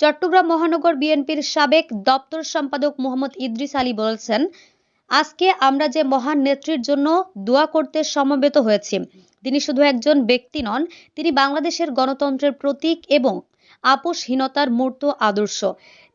চট্টগ্রাম মহানগর বিএনপির সাবেক দপ্তর সম্পাদক মোহাম্মদ ইদ্রিস আলী বলছেন, আজকে আমরা যে মহান নেত্রীর জন্য দোয়া করতে সমবেত হয়েছি, তিনি শুধু একজন ব্যক্তি নন, তিনি বাংলাদেশের গণতন্ত্রের প্রতীক এবং আপোষহীনতার মূর্ত আদর্শ।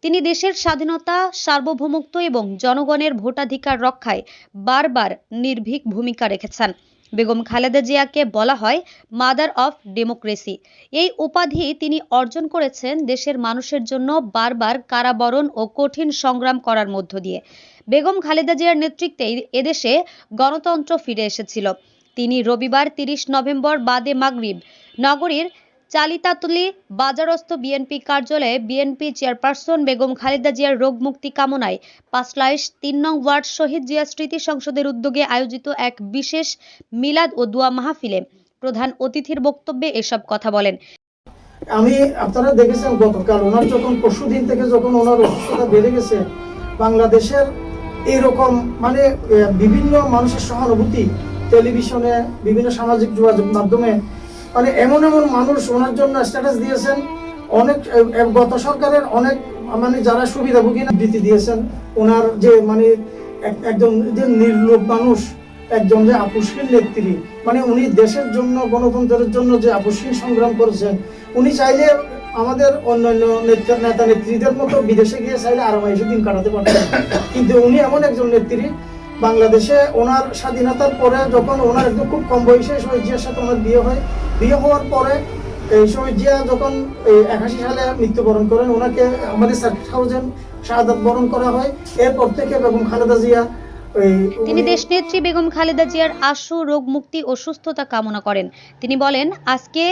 তিনি দেশের স্বাধীনতা, সার্বভৌমত্ব এবং জনগণের ভোটাধিকার রক্ষায় বারবার নির্ভীক ভূমিকা রেখেছেন। বেগম খালেদা জিয়াকে বলা হয় মাদার অফ ডেমোক্রেসি। এই উপাধি তিনি অর্জন করেছেন দেশের মানুষের জন্য বারবার কারাবরণ ও কঠিন সংগ্রাম করার মধ্য দিয়ে। বেগম খালেদা জিয়ার নেতৃত্বে এদেশে গণতন্ত্র ফিরে এসেছিল। তিনি রবিবার তিরিশ নভেম্বর বাদে মাগরিব নগরীর চালিতাতুলি বাজারস্থ বিএনপি কার্যালয়ে বিএনপি চেয়ারপারসন বেগম খালেদা জিয়ার রোগ মুক্তি কামনায় পাঁচলাইশ তিন নং ওয়ার্ড শহীদ জিয়া স্মৃতি সংসদের উদ্যোগে আয়োজিত এক বিশেষ মিলাদ ও দোয়া মাহফিলে প্রধান অতিথির বক্তব্যে এসব কথা বলেন। আমি, আপনারা দেখেছেন গতকাল ওনার যখন পরশু দিন থেকে যখন ওনার অসুস্থতা বেড়ে গেছে, বাংলাদেশের এরকম মানে বিভিন্ন মানুষের সহানুভূতি, টেলিভিশনে বিভিন্ন সামাজিক যোগাযোগ মাধ্যমে মানে এমন এমন মানুষ ওনার জন্য স্ট্যাটাস দিয়েছেন। অনেক গত সরকারের অনেক মানে যারা সুবিধাভোগী বৃত্তি দিয়েছেন। ওনার যে মানে এক- একজন যে নির্লোভ মানুষ, একজন যে আপুষ্কীন নেত্রী মানে উনি দেশের জন্য, গণতন্ত্রের জন্য যে আপুষ্কীন সংগ্রাম করেছেন, উনি চাইলে আমাদের অন্যান্য নেতা নেতা নেত্রীদের মতো বিদেশে গিয়ে চাইলে আরামাইশে দিন কাটাতে পারতেন। কিন্তু উনি এমন একজন নেত্রী, বাংলাদেশে ওনার স্বাধীনতার পরে যখন ওনার একদম খুব কম বয়সে জিয়ার সাথে ওনার বিয়ে হয় বিয়ে হওয়ার পরে এই সময় জিয়া যখন একাশি সালে মৃত্যুবরণ করেন, ওনাকে আমাদের সার্কিট হাউজেন শাহাদাত বরণ করা হয়। এরপর থেকে বেগম খালেদা জিয়া তিনি দেশ নেত্রী বেগম খালেদা জিয়ার আশু রোগ মুক্তি ও সুস্থতা কামনা করেন। তিনি বলেন, আজকে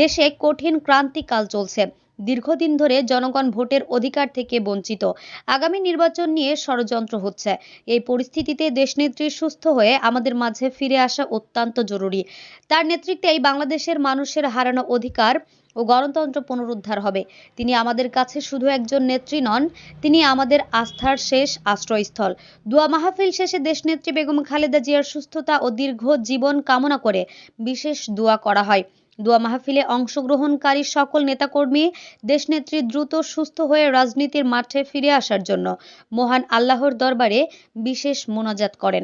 দেশে কঠিন ক্রান্তিকাল চলছে। দীর্ঘদিন ধরে জনগণ ভোটের অধিকার থেকে বঞ্চিত। আগামী নির্বাচন নিয়ে ষড়যন্ত্র হচ্ছে। এই পরিস্থিতিতে দেশনেত্রী সুস্থ হয়ে আমাদের মাঝে ফিরে আসা অত্যন্ত জরুরি। তার নেতৃত্বেই বাংলাদেশের মানুষের হারানো অধিকার ও গণতন্ত্র পুনরুদ্ধার হবে। তিনি আমাদের কাছে শুধু একজন নেত্রী নন, তিনি আমাদের আস্থার শেষ আশ্রয়স্থল। দোয়া মাহফিল শেষে দেশনেত্রী বেগম খালেদা জিয়ার সুস্থতা ও দীর্ঘ জীবন কামনা করে বিশেষ দোয়া করা হয়। দোয়া মাহফিলে অংশগ্রহণকারী সকল নেতাকর্মী দেশনেত্রী দ্রুত সুস্থ হয়ে রাজনীতির মাঠে ফিরে আসার জন্য মহান আল্লাহর দরবারে বিশেষ মোনাজাত করেন।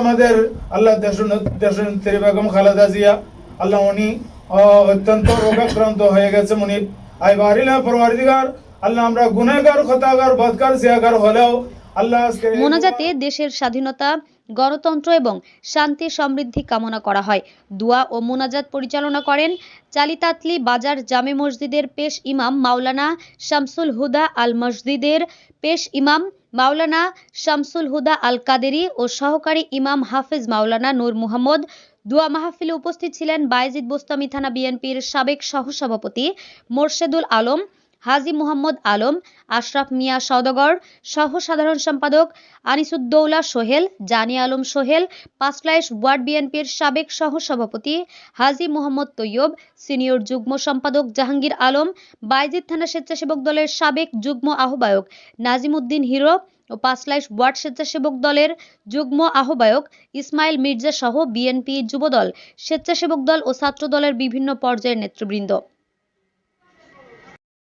আমাদের আল্লাহ দেশনেত্রী বেগম খালেদা জিয়া আল্লাহ উনি অত্যন্ত রোগাক্রান্ত হয়ে গেছে উনি আই পরওয়ারদিগার আল্লাহ আমরা গুনাহগার খতাগার বদকার জিয়াগার হলেও আল্লাহ মোনাজাতে দেশের স্বাধীনতা গণতন্ত্র এবং শান্তি সমৃদ্ধি কামনা করা হয়। দোয়া ও মোনাজাত পরিচালনা করেন চালিতাতলি বাজার জামে মসজিদের পেশ ইমাম মাওলানা শামসুল হুদা আল মসজিদের পেশ ইমাম মাওলানা শামসুল হুদা আল কাদেরি ও সহকারী ইমাম হাফেজ মাওলানা নূর মুহাম্মদ। দোয়া মাহফিলে উপস্থিত ছিলেন বায়েজিদ বোস্তামি থানা বিএনপির সাবেক সহসভাপতি মোর্শেদুল আলম হাজি মুহাম্মদ আলম, আশরাফ মিয়া সদগর সহ সাধারণ সম্পাদক আনিসুদ্দৌলা সোহেল, জানি আলম সোহেল, পাঁচলাইশ ওয়ার্ড বিএনপির সাবেক সহ সভাপতি হাজি মোহাম্মদ তৈয়ব, সিনিয়র যুগ্ম সম্পাদক জাহাঙ্গীর আলম, বাইজিদ থানা স্বেচ্ছাসেবক দলের সাবেক যুগ্ম আহ্বায়ক নাজিমুদ্দিন হিরো ও পাঁচলাইশ ওয়ার্ড স্বেচ্ছাসেবক দলের যুগ্ম আহ্বায়ক ইসমাইল মির্জা সহ বিএনপি যুবদল, স্বেচ্ছাসেবক দল ও ছাত্র দলের বিভিন্ন পর্যায়ের নেতৃবৃন্দ।